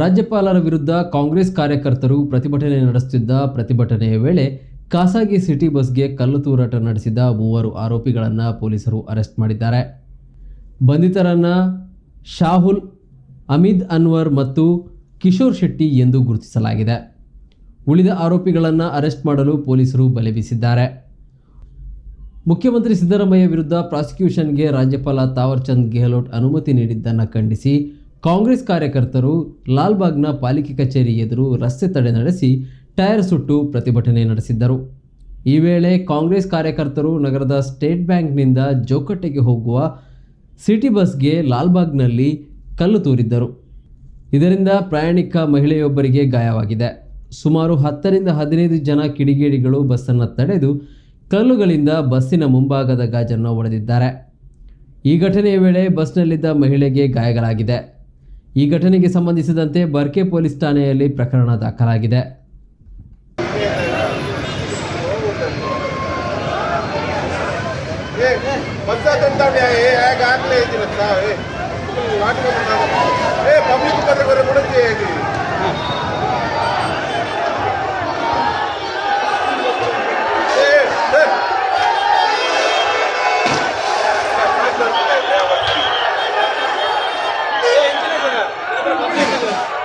ರಾಜ್ಯಪಾಲರ ವಿರುದ್ಧ ಕಾಂಗ್ರೆಸ್ ಕಾರ್ಯಕರ್ತರು ಪ್ರತಿಭಟನೆ ನಡೆಸುತ್ತಿದ್ದ ಪ್ರತಿಭಟನೆಯ ವೇಳೆ ಖಾಸಗಿ ಸಿಟಿ ಬಸ್ಗೆ ಕಲ್ಲು ತೂರಾಟ ನಡೆಸಿದ ಮೂವರು ಆರೋಪಿಗಳನ್ನು ಪೊಲೀಸರು ಅರೆಸ್ಟ್ ಮಾಡಿದ್ದಾರೆ. ಬಂಧಿತರನ್ನು ಶಾಹುಲ್, ಅಮಿದ್ ಅನ್ವರ್ ಮತ್ತು ಕಿಶೋರ್ ಶೆಟ್ಟಿ ಎಂದು ಗುರುತಿಸಲಾಗಿದೆ. ಉಳಿದ ಆರೋಪಿಗಳನ್ನು ಅರೆಸ್ಟ್ ಮಾಡಲು ಪೊಲೀಸರು ಬಲೆ ಬೀಸಿದ್ದಾರೆ. ಮುಖ್ಯಮಂತ್ರಿ ಸಿದ್ದರಾಮಯ್ಯ ವಿರುದ್ಧ ಪ್ರಾಸಿಕ್ಯೂಷನ್ಗೆ ರಾಜ್ಯಪಾಲ ತಾವರ್ಚಂದ್ ಗೆಹ್ಲೋಟ್ ಅನುಮತಿ ನೀಡಿದ್ದನ್ನು ಖಂಡಿಸಿ ಕಾಂಗ್ರೆಸ್ ಕಾರ್ಯಕರ್ತರು ಲಾಲ್ಬಾಗ್ನ ಪಾಲಿಕೆ ಕಚೇರಿ ಎದುರು ರಸ್ತೆ ತಡೆ ನಡೆಸಿ ಟೈರ್ ಸುಟ್ಟು ಪ್ರತಿಭಟನೆ ನಡೆಸಿದ್ದರು. ಈ ವೇಳೆ ಕಾಂಗ್ರೆಸ್ ಕಾರ್ಯಕರ್ತರು ನಗರದ ಸ್ಟೇಟ್ ಬ್ಯಾಂಕ್ನಿಂದ ಜೋಕಟ್ಟೆಗೆ ಹೋಗುವ ಸಿಟಿ ಬಸ್ಗೆ ಲಾಲ್ಬಾಗ್ನಲ್ಲಿ ಕಲ್ಲು ತೂರಿದ್ದರು. ಇದರಿಂದ ಪ್ರಯಾಣಿಕ ಮಹಿಳೆಯೊಬ್ಬರಿಗೆ ಗಾಯವಾಗಿದೆ. ಸುಮಾರು ಹತ್ತರಿಂದ ಹದಿನೈದು ಜನ ಕಿಡಿಗೇಡಿಗಳು ಬಸ್ಸನ್ನು ತಡೆದು ಕಲ್ಲುಗಳಿಂದ ಬಸ್ಸಿನ ಮುಂಭಾಗದ ಗಾಜನ್ನು ಒಡೆದಿದ್ದಾರೆ. ಈ ಘಟನೆಯ ವೇಳೆ ಬಸ್ನಲ್ಲಿದ್ದ ಮಹಿಳೆಗೆ ಗಾಯಗಳಾಗಿದೆ. ಈ ಘಟನೆಗೆ ಸಂಬಂಧಿಸಿದಂತೆ ಬರ್ಕೆ ಪೊಲೀಸ್ ಠಾಣೆಯಲ್ಲಿ ಪ್ರಕರಣ ದಾಖಲಾಗಿದೆ. Houston.